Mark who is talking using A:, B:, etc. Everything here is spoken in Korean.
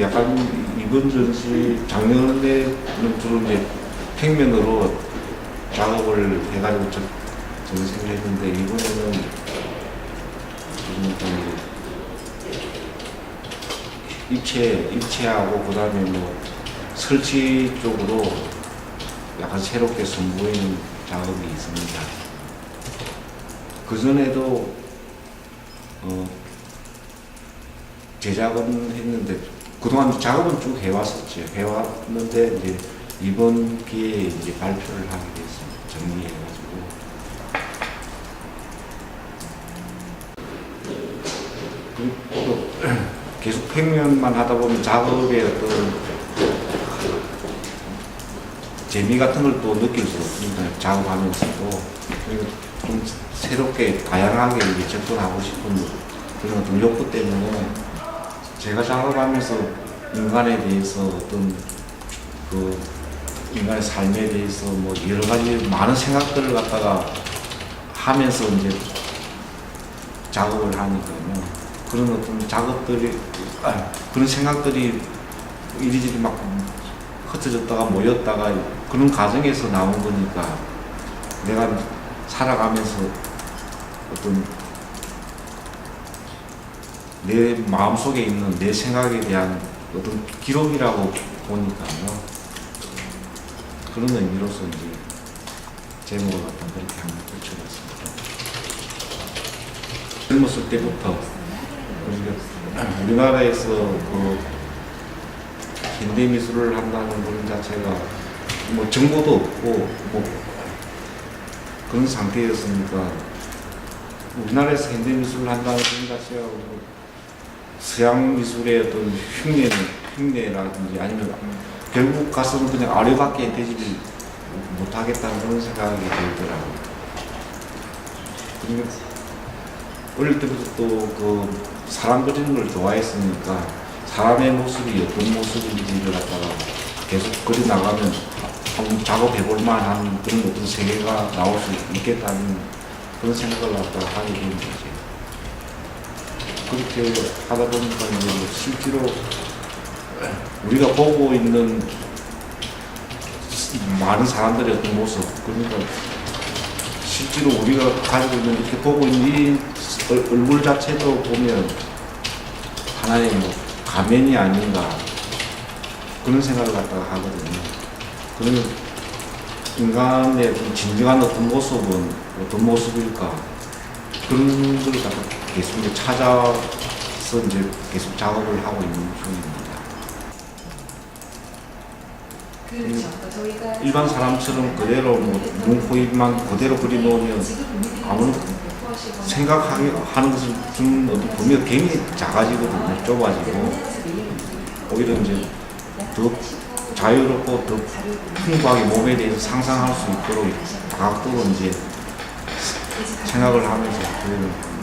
A: 약간 이번 전시 작년에는 주로 이제 평면으로 작업을 해가지고 전- 전시를 했는데 이번에는 좀 입체 입체하고 그다음에 뭐 설치 쪽으로 약간 새롭게 선보이는 작업이 있습니다. 그 전에도 어, 제작은 했는데 그동안 작업은 쭉 해왔었죠. 해왔는데 이제 이번 기회에 이제 발표를 하게 됐습니다. 정리해가지고. 또 계속 평면만 하다 보면 작업의 어떤 재미 같은 걸 또 느낄 수 없습니다. 작업하면서도 좀 새롭게 다양하게 접근하고 싶은 그런 어떤 욕구 때문에 제가 작업하면서 인간에 대해서 어떤 그 인간의 삶에 대해서 뭐 여러 가지 많은 생각들을 갖다가 하면서 이제 작업을 하니까요. 그런 어떤 작업들이 아, 그런 생각들이 이리저리 막 흩어졌다가 모였다가 그런 과정에서 나온 거니까 내가 살아가면서 어떤 내 마음속에 있는 내 생각에 대한 어떤 기록이라고 보니까요. 그런 의미로서 이제 제목을 갖다 그렇게 한번 붙여봤습니다. 젊었을 때부터 우리나라에서 그 현대 미술을 한다는 그런 자체가 뭐 정보도 없고 뭐 그런 상태였으니까 우리나라에서 현대 미술을 한다는 그런 자체가 뭐 서양 미술의 어떤 흉내는 흉내라든지 아니면 결국 가서는 그냥 아래밖에 되지를 못하겠다는 그런 생각이 들더라고요. 그리고 어릴 때부터 또 그 사람 그리는 걸 좋아했으니까 사람의 모습이 어떤 모습인지를 갖다가 계속 그려 나가면 한번 작업해 볼 만한 그런 어떤 세계가 나올 수 있겠다는 그런 생각을 갖다가 하게 된 거죠. 그렇게 하다 보니까 이제 뭐 실제로 우리가 보고 있는 많은 사람들의 어떤 모습 그러니까 실제로 우리가 가지고 있는 이렇게 보고 있는 이 얼- 얼굴 자체도 보면 하나의 뭐 가면이 아닌가 그런 생각을 갖다가 하거든요. 그러면 인간의 진정한 어떤 모습은 어떤 모습일까 그런 걸 계속 이제 찾아서 이제 계속 작업을 하고 있는 중입니다.
B: 그렇죠. 저희가
A: 일반 사람처럼 그대로 뭐 눈, 코, 입만 그대로 그려놓으면 아무런 생각하게 하는 것을 좀 어떤 범위가 굉장히 작아지거든요. 좁아지고 오히려 이제 더 자유롭고 더 풍부하게 몸에 대해서 상상할 수 있도록 다각도로 이제 생각을 하면서 그리고